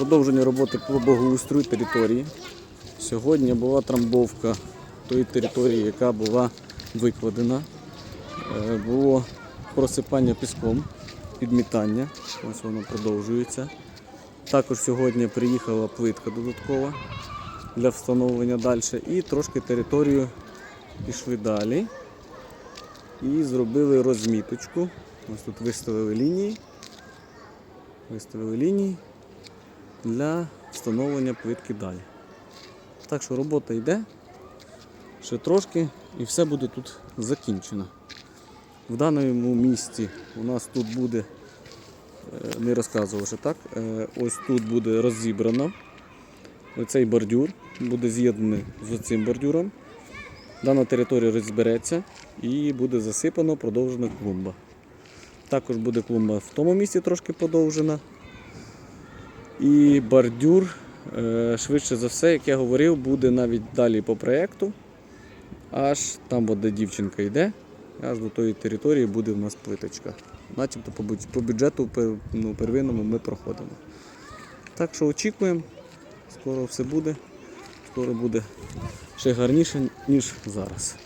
Продовження роботи по благоустрою території. Сьогодні була трамбовка тої території, яка була викладена. Е, Було просипання піском, підмітання. Ось воно продовжується. Також сьогодні приїхала плитка додаткова для встановлення далі. І трошки територію пішли далі. І зробили розміточку. Ось тут виставили лінії. Виставили лінії для встановлення плитки далі. Так що робота йде. Ще трошки і все буде тут закінчено. В даному місці у нас тут буде, е, не розказував ще так, е, ось тут буде розібрано оцей бордюр, буде з'єднаний з цим бордюром. Дана територія розбереться і буде засипано продовжена клумба. Також буде клумба в тому місці трошки подовжена. І бордюр, е, швидше за все, як я говорив, буде навіть далі по проєкту. Аж там, де дівчинка йде, аж до тої території буде в нас плиточка. Начебто по бюджету ну, первинному ми проходимо. Так що очікуємо, скоро все буде. Скоро буде ще гарніше, ніж зараз.